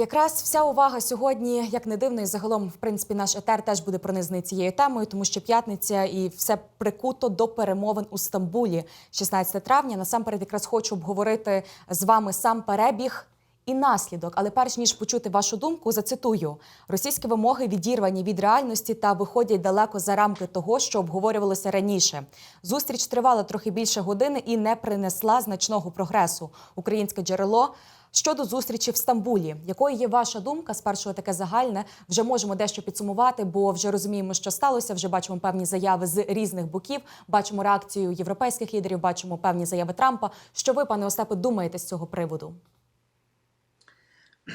Якраз вся увага сьогодні, як не дивно, і загалом, в принципі, наш етер теж буде пронизаний цією темою, тому що п'ятниця і все прикуто до перемовин у Стамбулі, 16 травня. Насамперед, якраз хочу обговорити з вами сам перебіг. І наслідок, але перш ніж почути вашу думку, зацитую: російські вимоги відірвані від реальності та виходять далеко за рамки того, що обговорювалося раніше. Зустріч тривала трохи більше години і не принесла значного прогресу. Українське джерело щодо зустрічі в Стамбулі. Якою є ваша думка? Спершу таке загальне. Вже можемо дещо підсумувати, бо вже розуміємо, що сталося. Вже бачимо певні заяви з різних боків. Бачимо реакцію європейських лідерів, бачимо певні заяви Трампа. Що ви, пане Остапе, думаєте з цього приводу?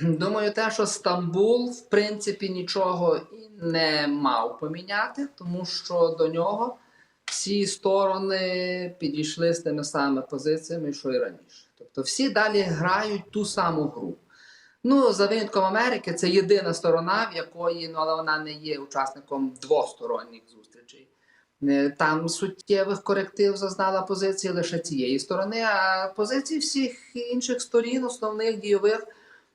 Думаю, те, що Стамбул, в принципі, нічого і не мав поміняти, тому що до нього всі сторони підійшли з тими самими позиціями, що і раніше. Тобто всі далі грають ту саму гру. Ну, за винятком Америки, це єдина сторона, в якої, ну, але вона не є учасником двосторонніх зустрічей. Е, Там суттєвих коректив зазнала позиції лише цієї сторони, а позиції всіх інших сторін, основних дійових,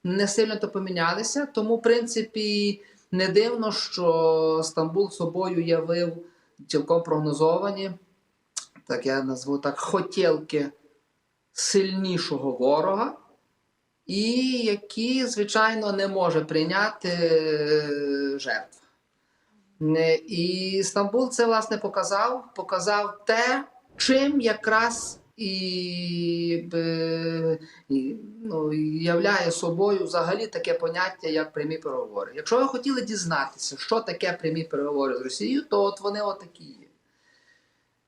не сильно то помінялися. Тому, в принципі, не дивно, що Стамбул собою явив цілком прогнозовані, так я назву так, хотілки сильнішого ворога, і які, звичайно, не може прийняти е, жертв. І Стамбул це власне показав, показав те, чим якраз і, і ну, являє собою взагалі таке поняття, як прямі переговори. Якщо ви хотіли дізнатися, що таке прямі переговори з Росією, то от вони отакі є.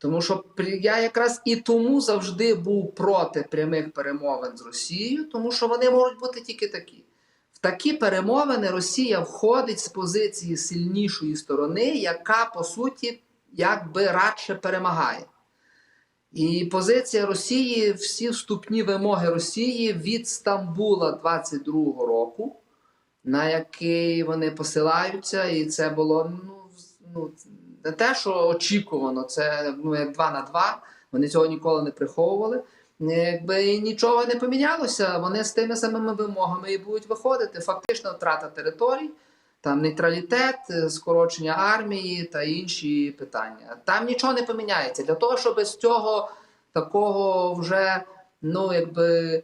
Тому що я якраз і тому завжди був проти прямих перемовин з Росією, тому що вони можуть бути тільки такі. В такі перемовини Росія входить з позиції сильнішої сторони, яка по суті якби радше перемагає. І позиція Росії, всі вступні вимоги Росії від Стамбула 22-го року, на який вони посилаються, і це було ну, ну, не те, що очікувано, це ну, як 2 на 2, вони цього ніколи не приховували. Якби нічого не помінялося, вони з тими самими вимогами і будуть виходити. Фактично втрата територій, там нейтралітет, скорочення армії та інші питання. Там нічого не поміняється. Для того, щоб з цього такого вже ну, якби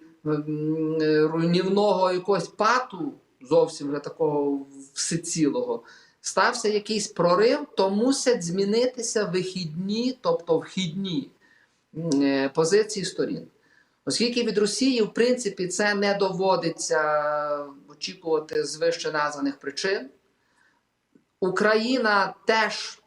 руйнівного якогось пату, зовсім вже такого всецілого, стався якийсь прорив, то мусять змінитися вихідні, тобто вхідні е, позиції сторін. Оскільки від Росії, в принципі, це не доводиться очікувати з вище названих причин. Україна теж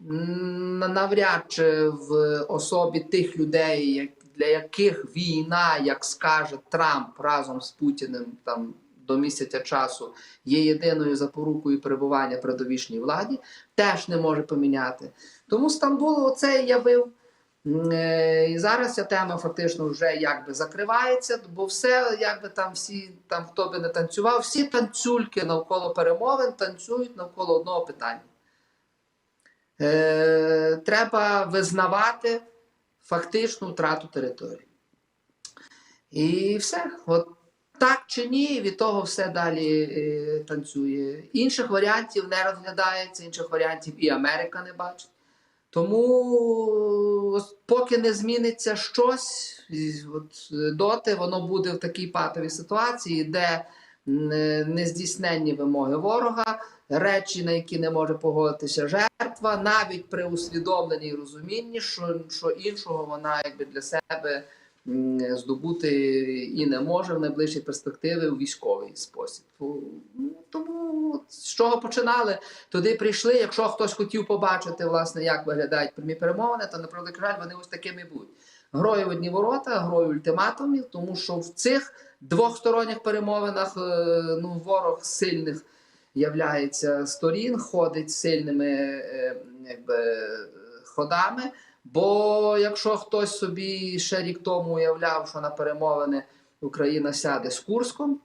навряд чи в особі тих людей, для яких війна, як скаже Трамп разом з Путіним там до місяця часу, є єдиною запорукою перебування при довічній владі, теж не може поміняти. Тому Стамбул оце і явив. Е, І зараз ця тема фактично вже якби закривається, бо все, якби там всі, там хто би не танцював, всі танцюльки навколо перемовин танцюють навколо одного питання. Е, треба визнавати фактичну втрату території. І все. От так чи ні, від того все далі е, танцює. Інших варіантів не розглядається, інших варіантів і Америка не бачить. Тому поки не зміниться щось, от е, доти воно буде в такій патовій ситуації, де е, нездійсненні вимоги ворога, речі, на які не може погодитися жертва, навіть при усвідомленні і розумінні, що, що іншого вона якби для себе здобути і не може в найближчій перспективі у військовий спосіб. Ну, Тому з чого починали, туди прийшли. Якщо хтось хотів побачити, власне, як виглядають прямі перемовини, то на жаль, вони ось такими будуть. Грою в одні ворота, грою ультиматумів, тому що в цих двохсторонніх перемовинах е, ну, ворог сильних являється сторін, ходить сильними е, якби, ходами. Бо якщо хтось собі ще рік тому уявляв, що на перемовини Україна сяде з Курском,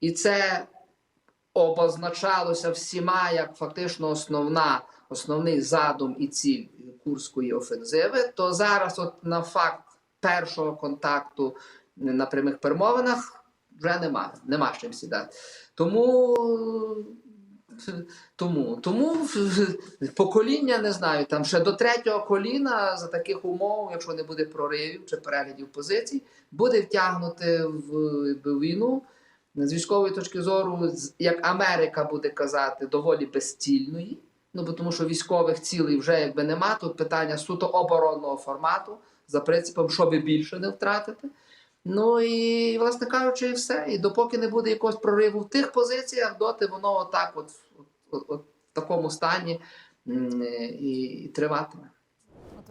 і це обозначалося всіма як фактично основна, основний задум і ціль Курської офензиви, то зараз, от на факт першого контакту на прямих перемовинах, вже нема, нема чим сідати. Тому. Тому, тому покоління не знаю, там ще до третього коліна за таких умов, якщо не буде проривів чи переглядів позицій, буде втягнути в, війну з військової точки зору, як Америка буде казати, доволі безцільної. Ну бо тому, що військових цілей вже якби нема. Тут питання суто оборонного формату за принципом, щоб більше не втратити. Ну і, власне кажучи, і все. І допоки не буде якогось прориву в тих позиціях, доти воно отак, от, от, от в такому стані і, і триватиме.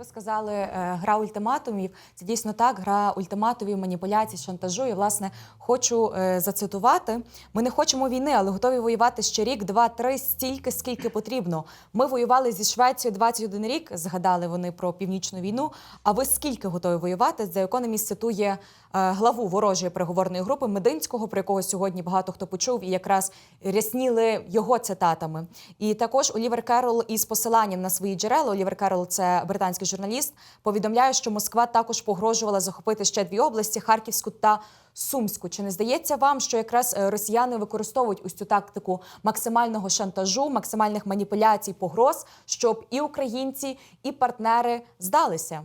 Ви сказали, е, гра ультиматумів. Це дійсно так, гра ультиматумів, маніпуляцій, шантажу. І, власне, хочу е, зацитувати: ми не хочемо війни, але готові воювати ще рік, два, три, стільки, скільки потрібно. Ми воювали зі Швецією 21 рік. Zгадали вони про північну війну. А ви скільки готові воювати? За економіст цитує е, главу ворожої переговорної групи Мединського, про якого сьогодні багато хто почув, і якраз рясніли його цитатами. І також Олівер Керол із посиланням на свої джерела. Олівер Керол, це британський журналіст, повідомляє, що Москва також погрожувала захопити ще дві області Харківську та Сумську. Чи не здається вам, що якраз е, росіяни використовують цю тактику максимального шантажу, максимальних маніпуляцій, погроз, щоб і українці, і партнери здалися?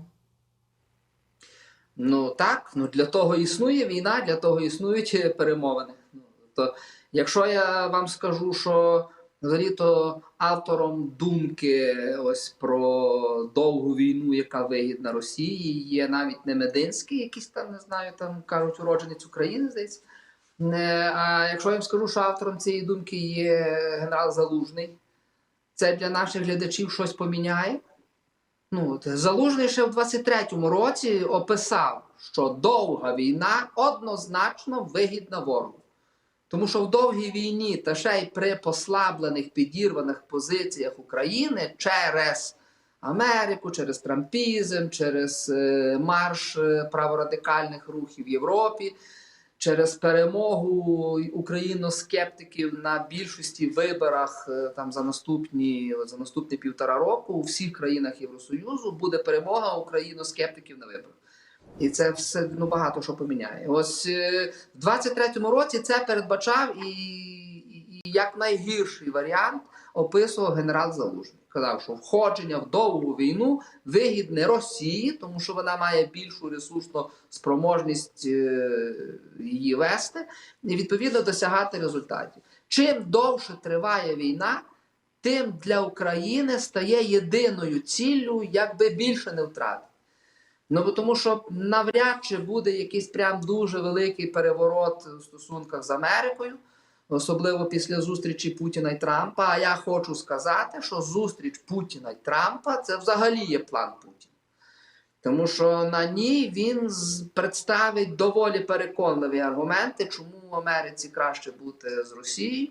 Ну так, ну для того існує війна, для того існують е, перемовини. Ну, то, якщо я вам скажу, що взагалі-то автором думки ось про довгу війну, яка вигідна Росії, є навіть не Мединський, якийсь там, не знаю, там кажуть, уродженець України, здається. А якщо я вам скажу, що автором цієї думки є генерал Залужний, це для наших глядачів щось поміняє. Ну, от, Залужний ще в 23-му році описав, що довга війна однозначно вигідна ворогу. Тому що в довгій війні та ще й при послаблених підірваних позиціях України через Америку, через трампізм, через е, марш е, праворадикальних рухів в Європі, через перемогу україноскептиків на більшості виборах е, там за наступні за наступні півтора року у всіх країнах Євросоюзу буде перемога україноскептиків на виборах. І це все ну багато що поміняє. Ось е, в 23-му році це передбачав і, і, і як найгірший варіант описував генерал Залужний. Казав, що входження в довгу війну вигідне Росії, тому що вона має більшу ресурсну спроможність е, її вести, і відповідно досягати результатів. Чим довше триває війна, тим для України стає єдиною ціллю, якби більше не втратити. Ну тому, що навряд чи буде якийсь прям дуже великий переворот в стосунках з Америкою, особливо після зустрічі Путіна і Трампа. А я хочу сказати, що зустріч Путіна і Трампа це взагалі є план Путіна. Тому що на ній він представить доволі переконливі аргументи, чому в Америці краще бути з Росією,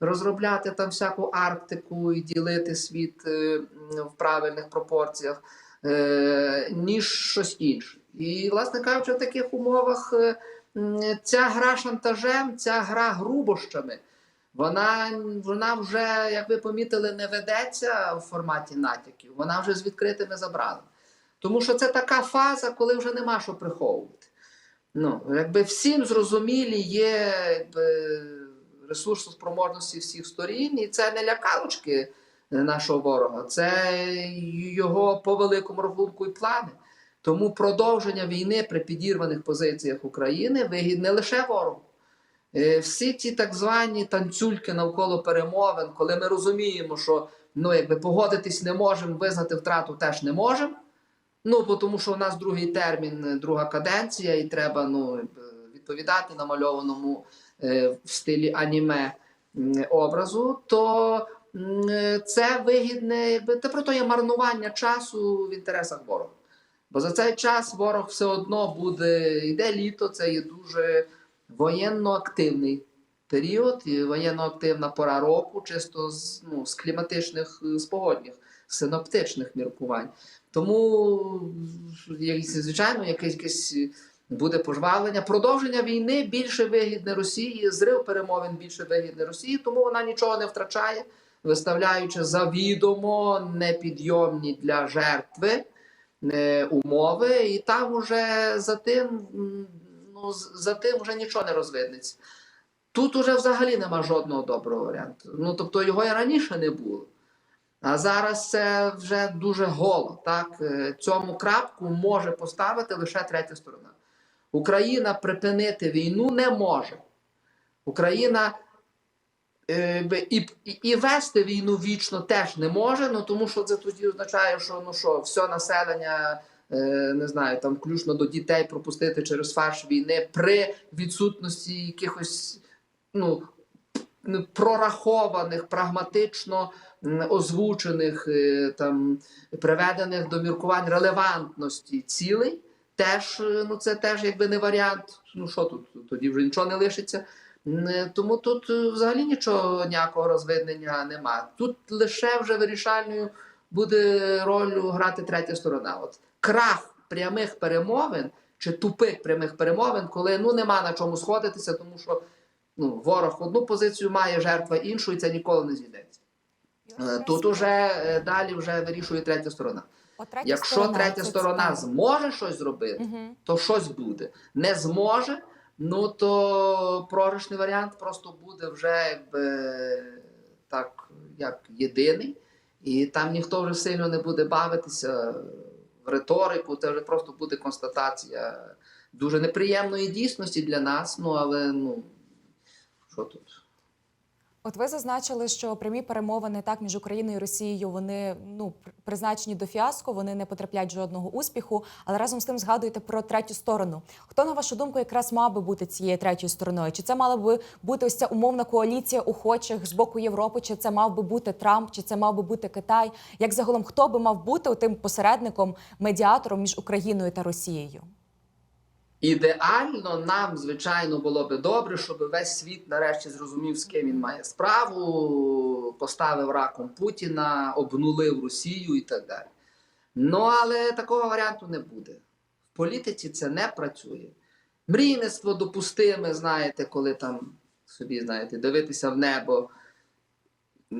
розробляти там всяку Арктику і ділити світ е, в правильних пропорціях е, ніж щось інше. І, власне кажучи, в таких умовах е, ця гра шантажем, ця гра грубощами, вона, вона вже, як ви помітили, не ведеться в форматі натяків, вона вже з відкритими забралами. Тому що це така фаза, коли вже нема що приховувати. Ну, якби всім зрозумілі є якби, ресурсоспроможності всіх сторін, і це не лякалочки нашого ворога, це його по великому рахунку і плани. Тому продовження війни при підірваних позиціях України вигідне лише ворогу. Е, Всі ті так звані танцюльки навколо перемовин, коли ми розуміємо, що ну, якби погодитись не можемо, визнати втрату теж не можемо. Ну, тому що у нас другий термін, друга каденція, і треба ну, відповідати намальованому е, в стилі аніме образу, то це вигідне, якби це просто є марнування часу в інтересах ворога. Бо за цей час ворог все одно буде, йде літо, це є дуже воєнно активний період, і воєнно активна пора року, чисто з, ну, з кліматичних, е, з погодних, синоптичних міркувань. Тому, звичайно, якесь, якесь буде пожвавлення. Продовження війни більше вигідне Росії, зрив перемовин більше вигідне Росії, тому вона нічого не втрачає, виставляючи завідомо непідйомні для жертви е, умови, і там уже за тим ну, за тим вже нічого не розвиднеться. Тут уже взагалі нема жодного доброго варіанту. Ну тобто його і раніше не було. А зараз це вже дуже голо. Так? Е, Цьому крапку може поставити лише третя сторона. Україна припинити війну не може. Україна і, і, і вести війну вічно теж не може, ну тому що це тоді означає, що ну що, все населення, е, не знаю, там включно до дітей пропустити через фарш війни при відсутності якихось ну, прорахованих, прагматично озвучених, е, там, приведених до міркувань релевантності цілей. Теж, е, ну це теж якби не варіант. Ну що тут? Тоді вже нічого не лишиться. Тому тут е, взагалі нічого ніякого розвиднення немає. Тут лише вже вирішальною буде роль грати третя сторона. От крах прямих перемовин чи тупих прямих перемовин, коли ну нема на чому сходитися, тому що ну, ворог одну позицію має, жертва іншу, і це ніколи не зійдеться. Е, Тут уже е, далі вже вирішує третя сторона. Третя Якщо сторона, третя сторона зможе щось зробити, Мгм. то щось буде. Не зможе, ну то програшний варіант просто буде вже якби так, як єдиний, і там ніхто вже сильно не буде бавитися в риторику, це вже просто буде констатація дуже неприємної дійсності для нас. Ну але ну що тут? От ви зазначили, що прямі перемовини так між Україною і Росією вони ну призначені до фіаско, вони не потрапляють жодного успіху. Але разом з тим згадуєте про третю сторону. Хто на вашу думку якраз мав би бути цією третьою стороною? Чи це мала би бути ось ця умовна коаліція охочих з боку Європи? Чи це мав би бути Трамп? Чи це мав би бути Китай? Як загалом хто би мав бути тим посередником, медіатором між Україною та Росією? Ідеально нам, звичайно, було би добре, щоб весь світ нарешті зрозумів, з ким він має справу, поставив раком Путіна, обнулив Росію і так далі. Ну, але такого варіанту не буде. В політиці це не працює. Мрійництво допустиме, знаєте, коли там собі, знаєте, дивитися в небо,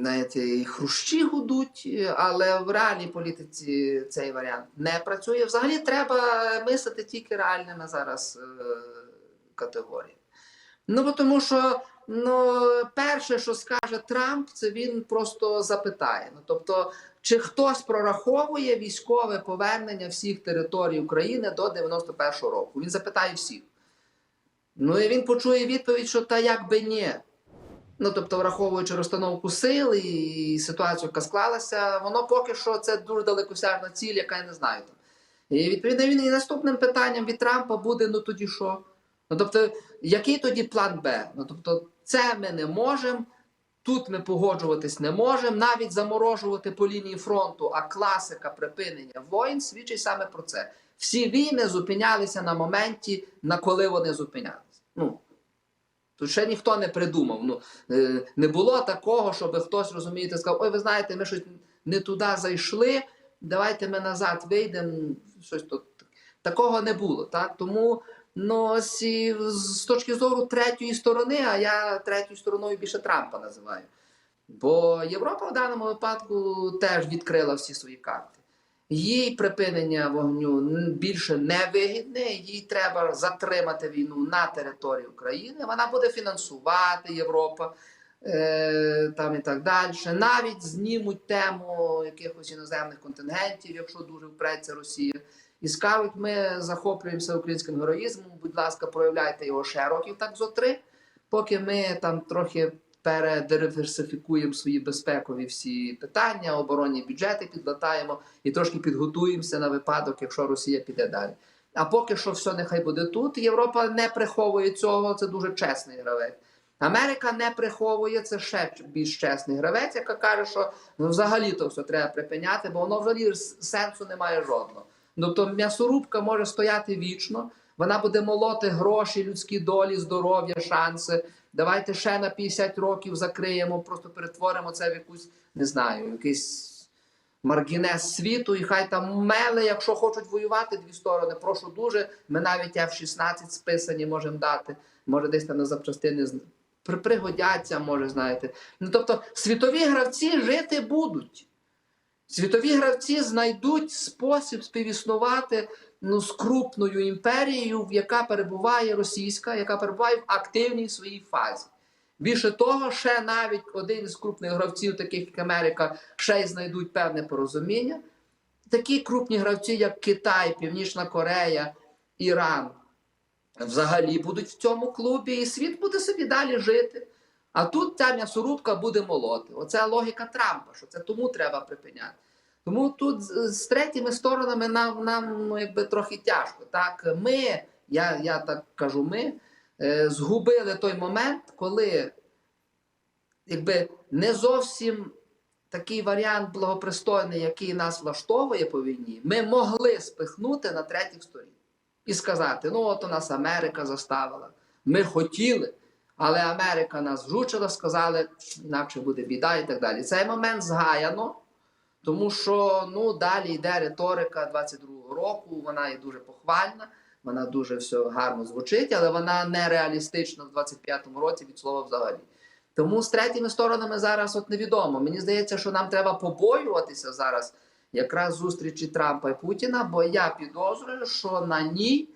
знаєте, хрущі гудуть, але в реальній політиці цей варіант не працює. Взагалі треба мислити тільки реальними зараз е, категоріями. Ну, тому що ну, перше, що скаже Трамп, це він просто запитає. Ну, тобто, чи хтось прораховує військове повернення всіх територій України до 91-го року? Він запитає всіх. Ну і він почує відповідь, що та як би ні. Ну, тобто, враховуючи розстановку сил і ситуацію, яка склалася, воно поки що це дуже далекосяжна ціль, яка я не знаю там. І відповідно він і наступним питанням від Трампа буде: ну тоді що? Ну тобто, який тоді план Б? Ну тобто, це ми не можемо. Тут ми погоджуватись не можемо, навіть заморожувати по лінії фронту, а класика припинення воїн свідчить саме про це. Всі війни зупинялися на моменті, на коли вони зупинялися. Ну, Тут ще ніхто не придумав. Ну, е, не було такого, щоб хтось, розумієте, сказав, ой, ви знаєте, ми щось не туди зайшли, давайте ми назад вийдемо. Щось тут. Такого не було. Так? Тому ну, ось і з точки зору третьої сторони, а я третьою стороною більше Трампа називаю. Бо Європа в даному випадку теж відкрила всі свої карти. Їй припинення вогню більше не вигідне, їй треба затримати війну на території України. Вона буде фінансувати Європа е, там і так далі. Навіть знімуть тему якихось іноземних контингентів, якщо дуже впреться Росія. І скажуть, ми захоплюємося українським героїзмом. Будь ласка, проявляйте його ще років так зо три, поки ми там трохи передиверсифікуємо свої безпекові всі питання, оборонні бюджети підлатаємо і трошки підготуємося на випадок, якщо Росія піде далі. А поки що все нехай буде тут. Європа не приховує цього, це дуже чесний гравець. Америка не приховує це ще більш чесний гравець, яка каже, що ну, взагалі то все треба припиняти, бо воно взагалі сенсу немає жодного. Тобто м'ясорубка може стояти вічно, вона буде молоти гроші, людські долі, здоров'я, шанси. Давайте ще на 50 років закриємо, просто перетворимо це в якусь, не знаю, якийсь маргінез світу, і хай там мели, якщо хочуть воювати дві сторони, прошу дуже. Ми навіть F-16 списані можемо дати. Може, десь там на запчастини пригодяться, може, знаєте. Ну тобто, світові гравці жити будуть. Світові гравці знайдуть спосіб співіснувати ну, з крупною імперією, яка перебуває російська, яка перебуває в активній своїй фазі. Більше того, ще навіть один із крупних гравців, таких як Америка, ще й знайдуть певне порозуміння. Такі крупні гравці, як Китай, Північна Корея, Іран, взагалі будуть в цьому клубі, і світ буде собі далі жити. А тут ця м'ясорубка буде молоти. Оце логіка Трампа, що це тому треба припиняти. Тому тут з, третіми сторонами нам, нам ну, якби трохи тяжко. Так, ми, я, я так кажу, ми е, згубили той момент, коли якби не зовсім такий варіант благопристойний, який нас влаштовує по війні, ми могли спихнути на третіх сторін і сказати: ну, от у нас Америка заставила. Ми хотіли, але Америка нас вручила, сказали, інакше буде біда і так далі. Цей момент згаяно, тому що ну, далі йде риторика 22-го року, вона є дуже похвальна, вона дуже все гарно звучить, але вона не реалістична в 25-му році від слова взагалі. Тому з третіми сторонами зараз от невідомо. Мені здається, що нам треба побоюватися зараз якраз зустрічі Трампа і Путіна, бо я підозрюю, що на ній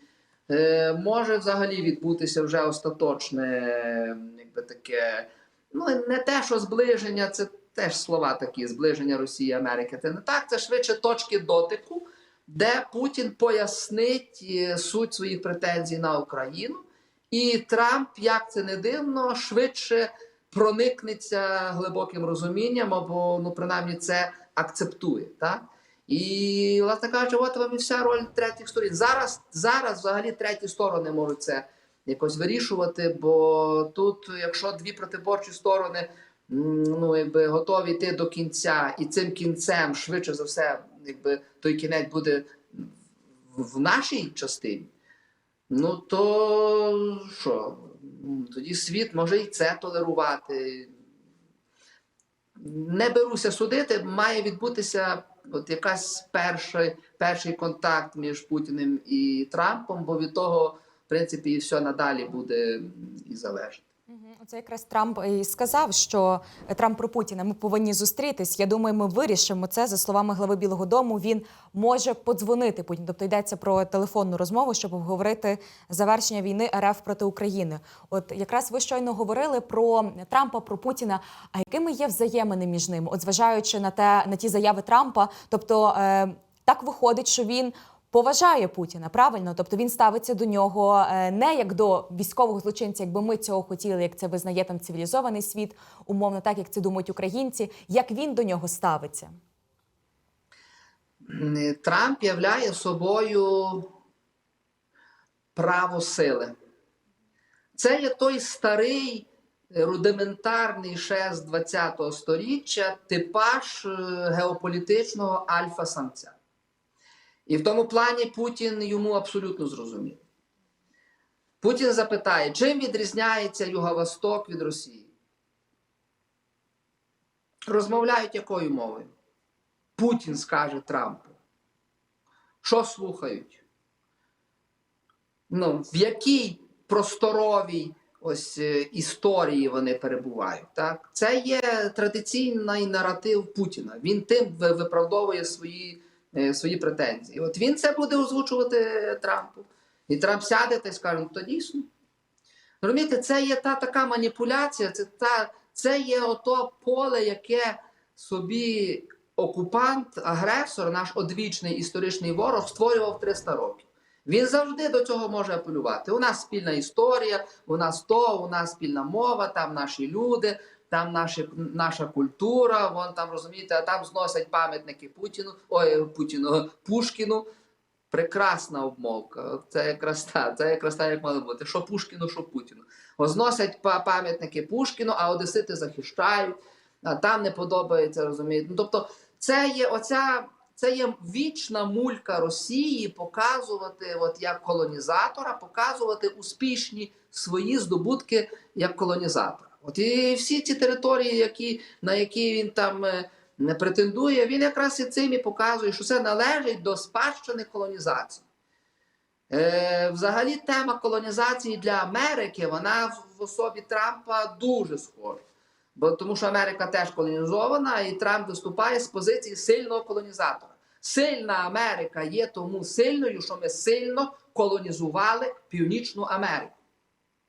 е, може взагалі відбутися вже остаточне, якби таке, ну не те, що зближення, це теж слова такі, зближення Росії Америки. Це не так, це швидше точки дотику, де Путін пояснить е, суть своїх претензій на Україну, і Трамп, як це не дивно, швидше проникнеться глибоким розумінням, або ну принаймні це акцептує. Так? І, власне кажучи, от вам і вся роль третіх сторін. Зараз, зараз взагалі треті сторони можуть це якось вирішувати, бо тут, якщо дві протиборчі сторони ну, якби, готові йти до кінця, і цим кінцем, швидше за все, якби той кінець буде в, нашій частині, ну то що? Тоді світ може і це толерувати. Не беруся судити, має відбутися от якась перший, перший контакт між Путіним і Трампом, бо від того, в принципі, і все надалі буде і залежати. Оце якраз Трамп і сказав, що Трамп про Путіна ми повинні зустрітись. Я думаю, ми вирішимо це за словами глави Білого Дому. Він може подзвонити Путіну. Тобто йдеться про телефонну розмову, щоб обговорити завершення війни РФ проти України. От якраз ви щойно говорили про Трампа, про Путіна. А якими є взаємини між ними? От зважаючи на те на ті заяви Трампа, тобто е, так виходить, що він. Поважає Путіна правильно, тобто він ставиться до нього е, не як до військового злочинця, якби ми цього хотіли, як це визнає там цивілізований світ, умовно, так як це думають українці. Як він до нього ставиться? Трамп являє собою право сили. Це є той старий е, рудиментарний ще з 20-го сторіччя типаж е, геополітичного альфа-самця. І в тому плані Путін йому абсолютно зрозумів. Путін запитає, чим відрізняється Юго-Восток від Росії? Розмовляють якою мовою? Путін скаже Трампу. Що слухають? Ну, в якій просторовій ось е, історії вони перебувають? Так? Це є традиційний наратив Путіна. Він тим виправдовує свої, свої претензії. От він це буде озвучувати Трампу. І Трамп сяде та й скаже, ну то дійсно. Розумієте, це є та така маніпуляція, це, та, це є ото поле, яке собі окупант, агресор, наш одвічний історичний ворог створював 300 років. Він завжди до цього може апелювати. У нас спільна історія, у нас то, у нас спільна мова, там наші люди, там наші, наша культура. Вон там розумієте, а там зносять пам'ятники Путіну, ой, Путіну, Пушкіну. Прекрасна обмовка. Це якраз та, це якраз та, як мало бути. Що Пушкіну, що Путіну. Озносять пам'ятники Пушкіну, а одесити захищають, а там не подобається, розумієте. Ну, тобто, це є оця. Це є вічна мулька Росії показувати, от як колонізатора, показувати успішні свої здобутки як колонізатора. От і всі ці території, які, на які він там е, не претендує, він якраз і цим і показує, що це належить до спадщини колонізації. Е, взагалі, тема колонізації для Америки, вона в особі Трампа дуже схожа. Бо тому що Америка теж колонізована, і Трамп виступає з позиції сильного колонізатора. Сильна Америка є тому сильною, що ми сильно колонізували Північну Америку.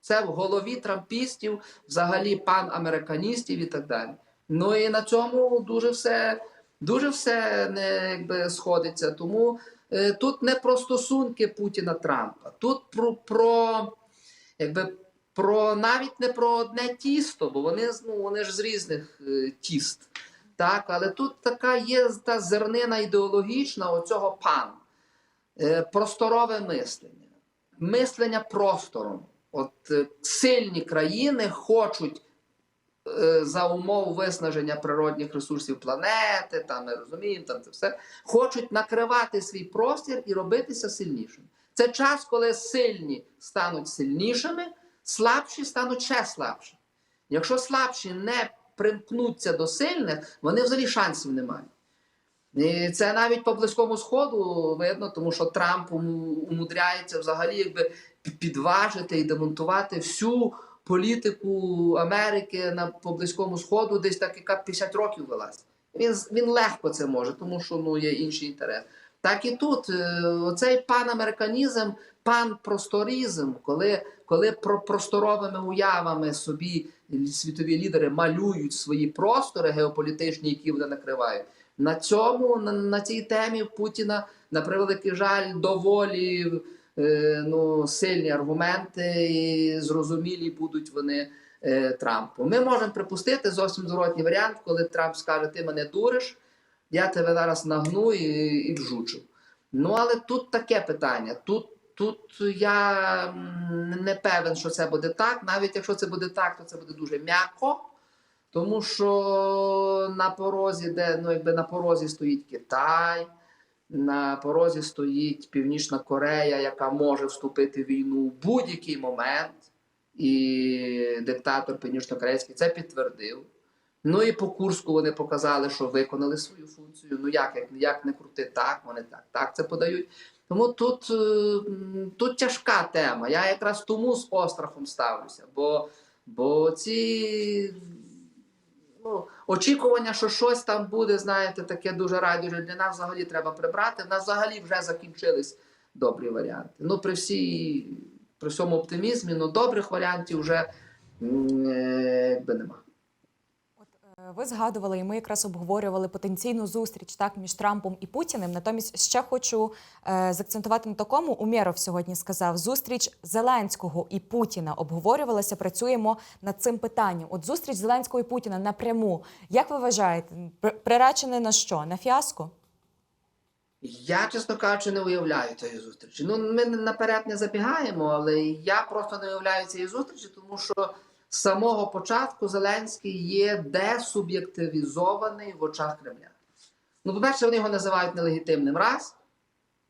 Це в голові трампістів, взагалі панамериканістів і так далі. Ну і на цьому дуже все, дуже все не якби, сходиться. Тому е, тут не про стосунки Путіна Трампа, тут про, про якби. Про навіть не про одне тісто, бо вони, ну, вони ж з різних е, тіст. Так, але тут така є та зернина ідеологічна оцього пан. Е, просторове мислення, мислення простором. От е, сильні країни хочуть е, за умов виснаження природних ресурсів планети, там ми розуміємо, там це все, хочуть накривати свій простір і робитися сильнішими. Це час, коли сильні стануть сильнішими, слабші стануть ще слабші. Якщо слабші не примкнуться до сильних, вони взагалі шансів не мають. І це навіть по близькому сходу видно, тому що Трамп умудряється взагалі якби підважити і демонтувати всю політику Америки на по близькому сходу, десь так яка 50 років велась. Він він легко це може, тому що ну є інші інтереси. Так і тут е, оцей панамериканізм, панпросторизм, коли, коли про просторовими уявами собі світові лідери малюють свої простори геополітичні, які вони накривають. На цьому на, на цій темі Путіна на превеликий жаль доволі ну, сильні аргументи, і зрозумілі будуть вони е, Трампу. Ми можемо припустити зовсім зворотній варіант, коли Трамп скаже: Ти мене дуриш, я тебе зараз нагну і, і вжучу. Ну але тут таке питання. Тут, тут я не певен, що це буде так. Навіть якщо це буде так, то це буде дуже м'яко. Тому що на порозі, де ну, якби на порозі стоїть Китай, на порозі стоїть Північна Корея, яка може вступити в війну в будь-який момент. І диктатор північно-корейський це підтвердив. Ну і по Курську вони показали, що виконали свою функцію. Ну як, як, як не крути, так, вони так, так це подають. Тому тут, е, тут тяжка тема. Я якраз тому з острахом ставлюся, бо, бо ці ну, очікування, що щось там буде, знаєте, таке дуже радіже для нас взагалі треба прибрати. В нас взагалі вже закінчились добрі варіанти. Ну, при всій при всьому оптимізмі, ну добрих варіантів вже е, якби нема. Ви згадували, і ми якраз обговорювали потенційну зустріч так між Трампом і Путіним. Натомість ще хочу е, заакцентувати на такому. Умєров сьогодні сказав: зустріч Зеленського і Путіна обговорювалася. Працюємо над цим питанням. От зустріч Зеленського і Путіна напряму. Як ви вважаєте, приречене на що? На фіаско? Я, чесно кажучи, не уявляю цієї зустрічі. Ну, ми наперед не забігаємо, але я просто не уявляю цієї зустрічі, тому що з самого початку Зеленський є десуб'єктивізований в очах Кремля. Ну, по-перше, вони його називають нелегітимним раз.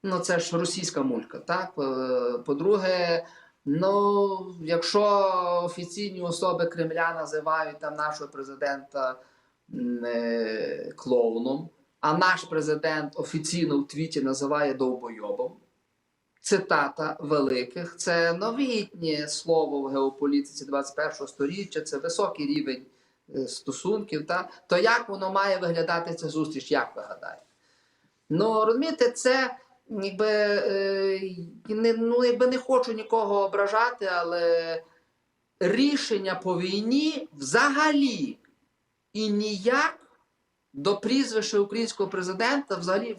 Ну, це ж російська мулька. Так? Е, По-друге, ну, якщо офіційні особи Кремля називають там нашого президента е, клоуном, а наш президент офіційно в твіті називає довбойобом. Цитата великих це новітнє слово в геополітиці 21 століття, це високий рівень е, стосунків. Та? То як воно має виглядати ця зустріч, як ви гадаєте? Ну, розумієте, це якби, е, не, ну, якби не хочу нікого ображати, але рішення по війні взагалі і ніяк до прізвища українського президента взагалі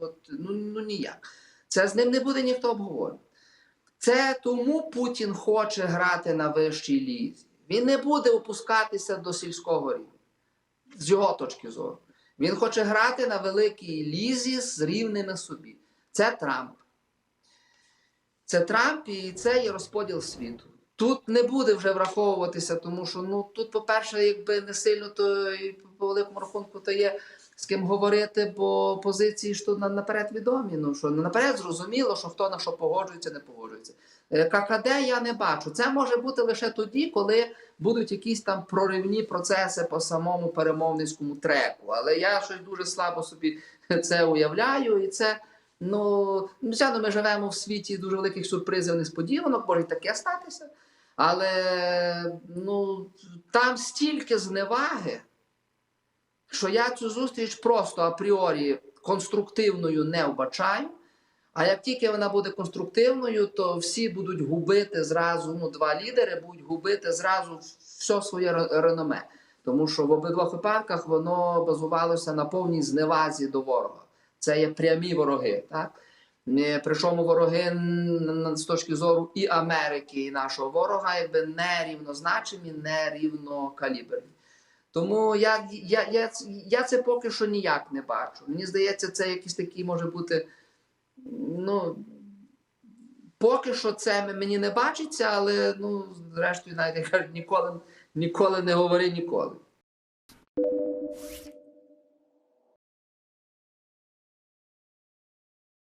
от, ну, ну ніяк. Це з ним не буде ніхто обговорювати. Це тому Путін хоче грати на вищій лізі. Він не буде опускатися до сільського рівня, з його точки зору. Він хоче грати на великій лізі з рівними собі. Це Трамп. Це Трамп і це є розподіл світу. Тут не буде вже враховуватися, тому що ну тут, по-перше, якби не сильно, то і по великому рахунку то є з ким говорити, бо позиції тут наперед відомі. Ну що наперед зрозуміло, що хто на що погоджується, не погоджується. Е, ККД я не бачу. Це може бути лише тоді, коли будуть якісь там проривні процеси по самому перемовницькому треку. Але я щось дуже слабо собі це уявляю, і це. Ну, звичайно, ми живемо в світі дуже великих сюрпризів, несподіванок, може і таке статися. Але ну, там стільки зневаги, що я цю зустріч просто апріорі конструктивною не вбачаю. А як тільки вона буде конструктивною, то всі будуть губити зразу, ну, два лідери будуть губити зразу все своє реноме. Тому що в обидвох випадках воно базувалося на повній зневазі до ворога. Це є прямі вороги. Так? Причому вороги з точки зору і Америки, і нашого ворога, якби не рівнозначені, не рівнокаліберні. Тому я, я, я, я це поки що ніяк не бачу. Мені здається, це якийсь такий може бути. Ну, поки що це мені не бачиться, але ну, зрештою, навіть я кажуть, ніколи, ніколи не говори ніколи.